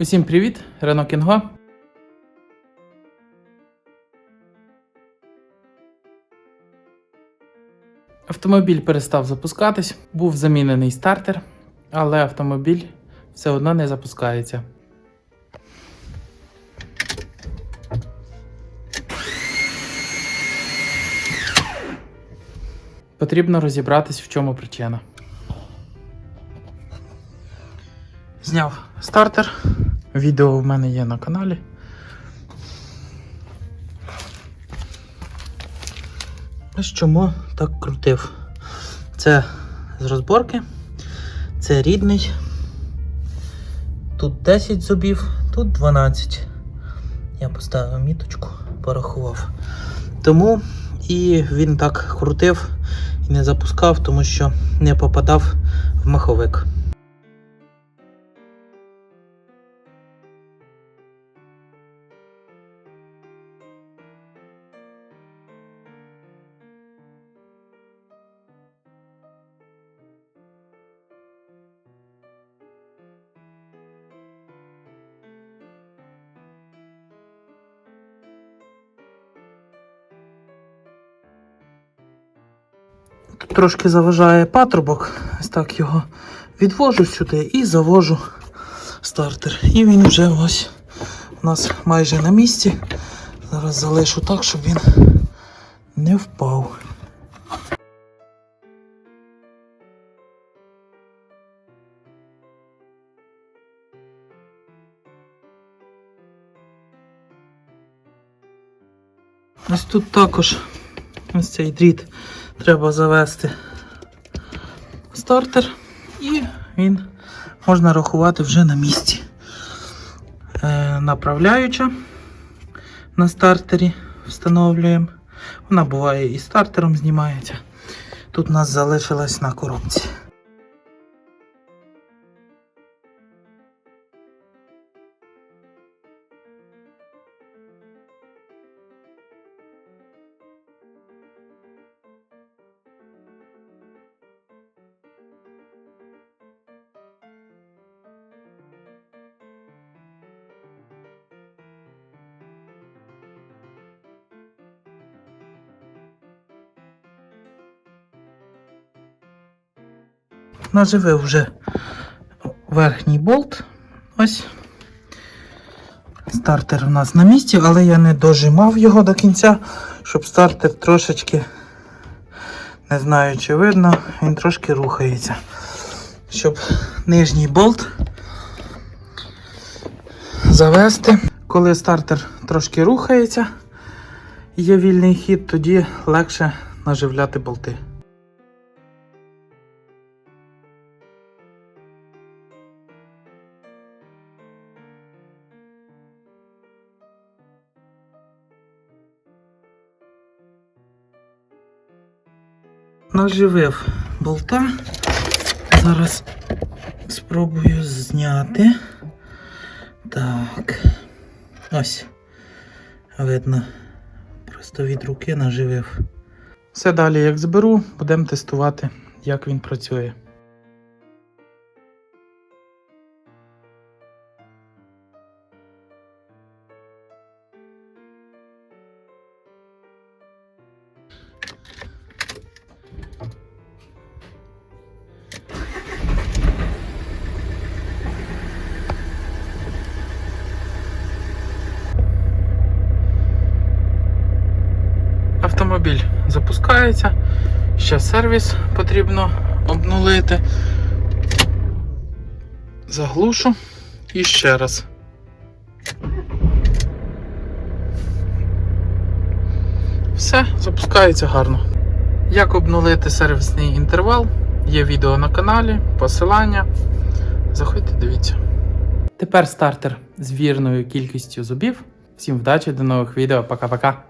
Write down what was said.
Усім привіт, Рено Кінго. Автомобіль перестав запускатись, був замінений стартер, але автомобіль все одно не запускається. Потрібно розібратись, в чому причина. Зняв стартер. Відео в мене є на каналі. Ось чому так крутив. Це з розборки. Це рідний. Тут 10 зубів, тут 12. Я поставив міточку, порахував. Тому і він так крутив і не запускав, тому що не попадав в маховик. Трошки заважає патрубок. Ось так його відвожу сюди і завожу стартер. І він вже ось у нас майже на місці. Зараз залишу так, щоб він не впав. Ось тут також ось цей дріт треба завести стартер, і він можна рахувати вже на місці. Е, направляюча на стартері встановлюємо. Вона буває і стартером знімається. Тут у нас залишилась на коробці. Наживив вже верхній болт. Ось. Стартер у нас на місці, але я не дожимав його до кінця, щоб стартер трошечки, не знаю чи видно, він трошки рухається. Щоб нижній болт завести. Коли стартер трошки рухається, є вільний хід, тоді легше наживляти болти. Наживив болта. Зараз спробую зняти. Так. Ось. Видно. Просто від руки наживив. Все далі, як зберу, будемо тестувати, як він працює. Запускається. Ще сервіс потрібно обнулити. Заглушу і ще раз. Все, запускається гарно. Як обнулити сервісний інтервал? Є відео на каналі, посилання. Заходьте, дивіться. Тепер стартер з вірною кількістю зубів. Всім вдачі, до нових відео. Пока-пока.